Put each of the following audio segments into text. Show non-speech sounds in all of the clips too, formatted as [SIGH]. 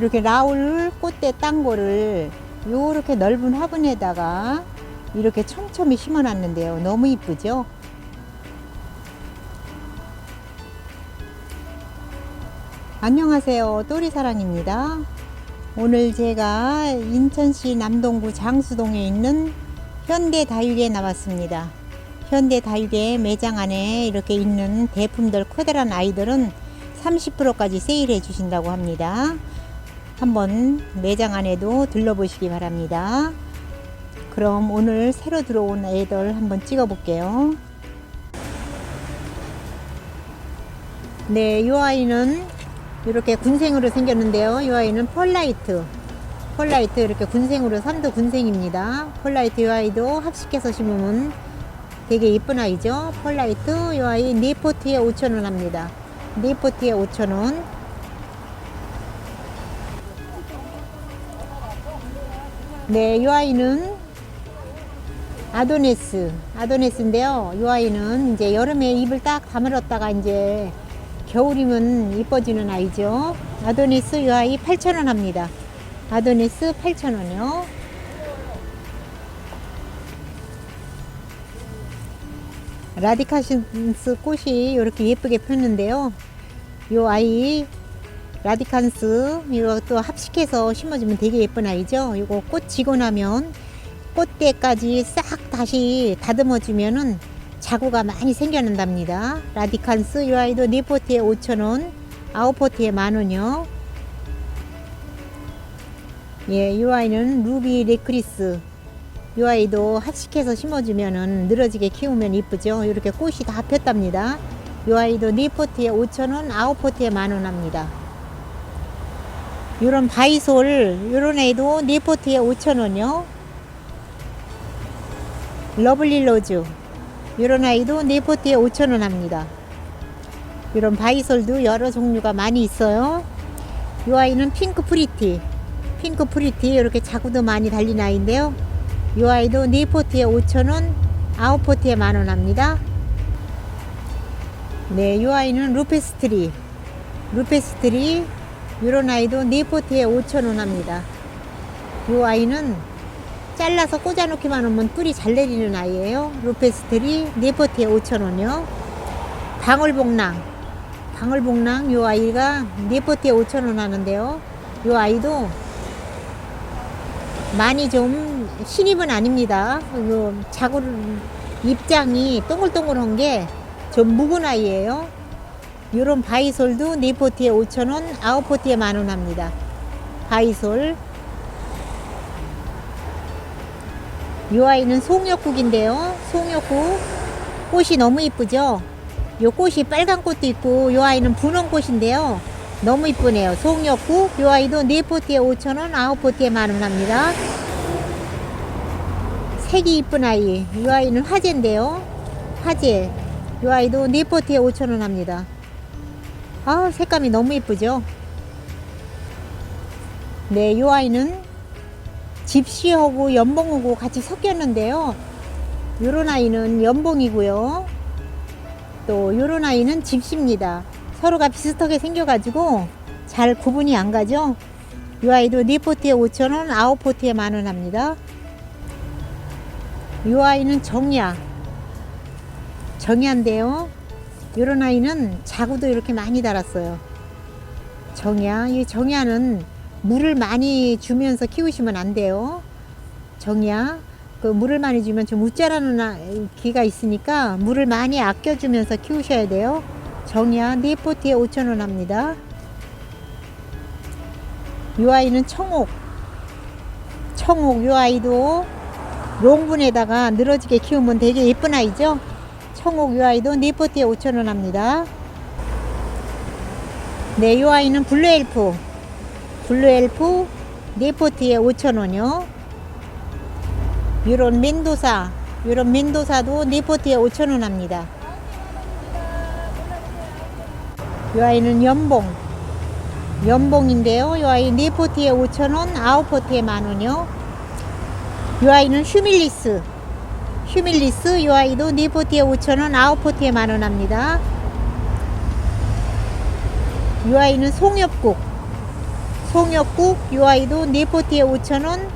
이렇게 라울 꽃대 딴 거를 요렇게 넓은 화분에다가 이렇게 촘촘히 심어 놨는데요. 너무 이쁘죠? 안녕하세요. 또리사랑입니다. 오늘 제가 인천시 남동구 장수동에 있는 현대 다육에 나왔습니다. 현대 다육의 매장 안에 이렇게 있는 대품들 커다란 아이들은 30%까지 세일해 주신다고 합니다. 한번 매장 안에도 들러보시기 바랍니다. 그럼 오늘 새로 들어온 애들 한번 찍어 볼게요. 네, 이 아이는 이렇게 군생으로 생겼는데요. 이 아이는 펄라이트. 펄라이트 이렇게 군생으로 삼도 군생입니다. 펄라이트 이 아이도 합식해서 심으면 되게 이쁜 아이죠. 펄라이트 이 아이 네포트에 5,000원 합니다. 네포트에 5,000원. 네, 이 아이는 아도네스, 아도네스인데요. 이 아이는 이제 여름에 입을 딱 다물었다가 이제 겨울이면 이뻐지는 아이죠. 아도니스 이 아이 8,000원 합니다. 아도니스 8,000원이요. 라디카신스 꽃이 이렇게 예쁘게 폈는데요. 이 아이 라디칸스 이것도 합식해서 심어주면 되게 예쁜 아이죠. 이거 꽃 지고 나면 꽃대까지 싹 다시 다듬어 주면은 자구가 많이 생겨난답니다. 라디칸스 이 아이도 네 포트에 5,000원, 아홉 포트에 만원이요. 예, 이 아이는 루비 레크리스. 이 아이도 합식해서 심어주면은 늘어지게 키우면 이쁘죠. 이렇게 꽃이 다 폈답니다. 이 아이도 네 포트에 5,000원, 아홉 포트에 만원 합니다. 요런 바이솔, 요런 애도 네 포트에 5,000원이요. 러블리 로즈. 이런 아이도 네포트에 5,000원 합니다. 이런 바이솔도 여러 종류가 많이 있어요. 이 아이는 핑크 프리티. 핑크 프리티 이렇게 자구도 많이 달린 아이인데요. 이 아이도 네포트에 5,000원, 아웃포트에 만원 합니다. 네, 이 아이는 루페스트리. 루페스트리 이런 아이도 네포트에 5,000원 합니다. 이 아이는 잘라서 꽂아놓기만 하면 뿔이 잘 내리는 아이예요. 루페스트리 네포트에 5,000원이요. 방울복랑. 방울복랑 요 아이가 네포트에 5,000원 하는데요. 요 아이도 많이 좀 신입은 아닙니다. 요 자구 입장이 동글동글한 게 좀 묵은 아이예요. 요런 바이솔도 네포트에 5,000원, 아웃포트에 만원 합니다. 바이솔 이 아이는 송역국인데요. 송역국 꽃이 너무 이쁘죠. 요 꽃이 빨간 꽃도 있고 요 아이는 분홍 꽃인데요. 너무 이쁘네요. 송역국 요 아이도 네 포트에 5,000원, 아홉 포트에 만원 합니다. 색이 이쁜 아이. 이 아이는 화재인데요. 화재. 이 아이도 네 포트에 5,000원 합니다. 아, 색감이 너무 이쁘죠. 네, 이 아이는 집시하고 연봉하고 같이 섞였는데요. 요런 아이는 연봉이고요. 또 요런 아이는 집시입니다. 서로가 비슷하게 생겨가지고 잘 구분이 안 가죠. 이 아이도 네 포트에 5,000원, 아홉 포트에 만원 합니다. 이 아이는 정야. 정야인데요. 요런 아이는 자구도 이렇게 많이 달았어요. 정야. 이 정야는 물을 많이 주면서 키우시면 안 돼요. 정이야. 그 물을 많이 주면 좀 우짜라는 기가 있으니까 물을 많이 아껴주면서 키우셔야 돼요. 정이야. 네 포트에 5,000원 합니다. 이 아이는 청옥. 청옥 이 아이도 롱분에다가 늘어지게 키우면 되게 예쁜 아이죠. 청옥 이 아이도 네 포트에 5,000원 합니다. 네, 이 아이는 블루엘프. 블루엘프 네포트에 5,000원이요. 이런 멘도사, 이런 멘도사도 네포트에 5,000원 합니다. 이 아이는 연봉. 연봉인데요. 이 아이 네포트에 5,000원, 아웃포트에 만원이요. 이 아이는 휴밀리스. 휴밀리스 이 아이도 네포트에 5,000원, 아웃포트에 만원 합니다. 이 아이는 송엽국. 송역국 요 아이도 네 포트에 5,000원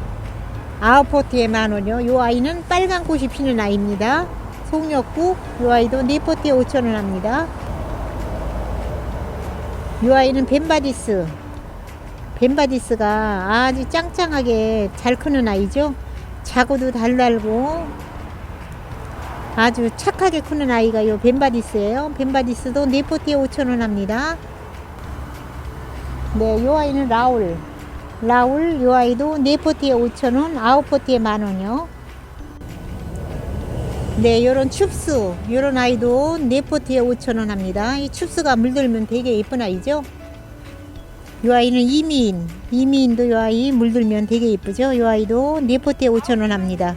아홉 포트에 만원이요. 요 아이는 빨간 꽃이 피는 아이입니다. 송역국 요 아이도 네 포트에 5,000원 합니다. 요 아이는 벤바디스. 벤바디스가 아주 짱짱하게 잘 크는 아이죠? 자구도 달달고 아주 착하게 크는 아이가 요 벤바디스예요 벤바디스도 네 포트에 5,000원 합니다 네, 요 아이는 라울. 라울, 요 아이도 네 포트에 5,000원, 아홉 포트에 만원이요. 네, 요런 춥스. 요런 아이도 네 포트에 5,000원 합니다. 이 춥스가 물들면 되게 예쁜 아이죠. 요 아이는 이미인. 이미인도 요 아이 물들면 되게 예쁘죠. 요 아이도 네 포트에 5,000원 합니다.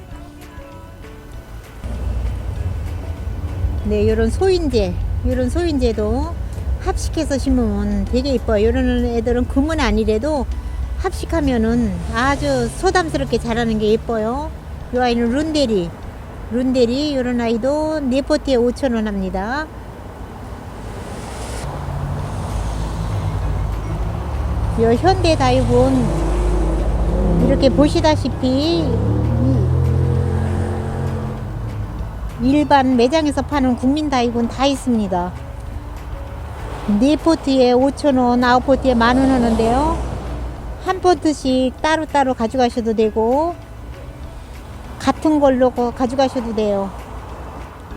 네, 요런 소인재. 요런 소인재도 합식해서 심으면 되게 이뻐요. 이런 애들은 금은 아니래도 합식하면은 아주 소담스럽게 자라는 게 예뻐요. 이 아이는 룬데리. 룬데리 이런 아이도 네 포트에 5,000원 합니다. 이 현대 다육은 이렇게 보시다시피 이 일반 매장에서 파는 국민 다육은 다 있습니다. 네 포트에 5,000원, 아홉 포트에 만원 하는데요. 한 포트씩 따로따로 가져가셔도 되고, 같은 걸로 거- 가져가셔도 돼요.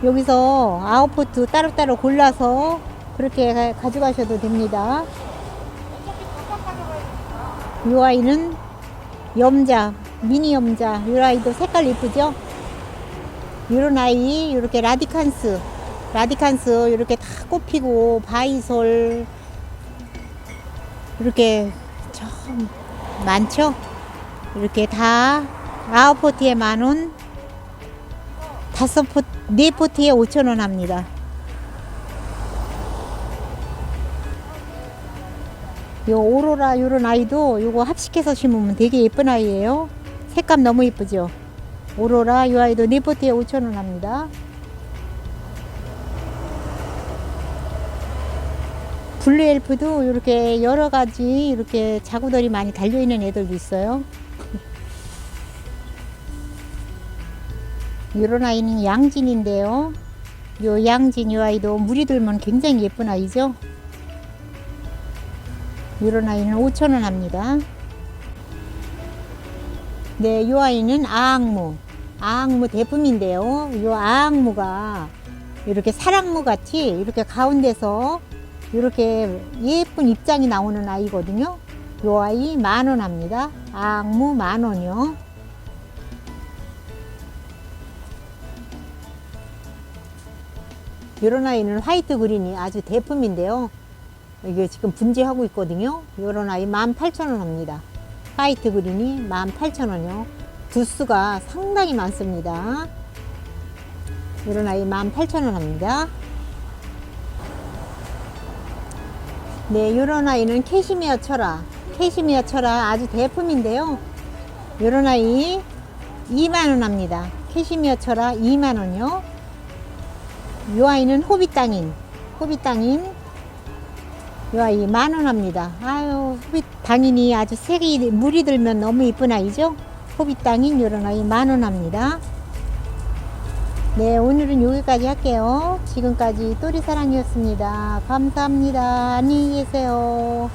여기서 아홉 포트 따로따로 골라서 그렇게 가- 가져가셔도 됩니다. 이 아이는 염자, 미니 염자. 이 아이도 색깔 이쁘죠? 이런 아이, 이렇게 라디칸스. 라디칸스 이렇게 다 꽃피고 바이솔 이렇게 참 많죠? 이렇게 다 아홉 포트에 만 원, 다섯 포, 네 포트에 오천 원 합니다. 요 오로라 요런 아이도 요거 합식해서 심으면 되게 예쁜 아이예요. 색감 너무 예쁘죠? 오로라 요 아이도 네 포트에 오천 원 합니다. 블루 엘프도 이렇게 여러 가지 이렇게 자구들이 많이 달려 있는 애들도 있어요. [LAUGHS] 이런 아이는 양진인데요. 요 양진 요 아이도 물이 들면 굉장히 예쁜 아이죠. 이런 아이는 5,000원 합니다. 네, 요 아이는 아악무. 아악무 대품인데요. 요 아악무가 이렇게 사랑무 같이 이렇게 가운데서 이렇게 예쁜 입장이 나오는 아이거든요. 요 아이 만 원 합니다. 악무 만 원이요. 이런 아이는 화이트 그린이 아주 대품인데요. 이게 지금 분재하고 있거든요. 이런 아이 18,000원 합니다. 화이트 그린이 18,000원이요. 두수가 상당히 많습니다. 이런 아이 18,000원 합니다. 네, 요런 아이는 캐시미어 철아. 캐시미어 철아 아주 대품인데요. 요런 아이 2만원 합니다. 캐시미어 철아 2만원이요. 요 아이는 호빗땅인. 호빗땅인. 요 아이 만원 합니다. 아유, 호빗땅인이 아주 색이, 물이 들면 너무 이쁜 아이죠? 호빗땅인 요런 아이 만원 합니다. 네, 오늘은 여기까지 할게요. 지금까지 또리사랑이었습니다. 감사합니다. 안녕히 계세요.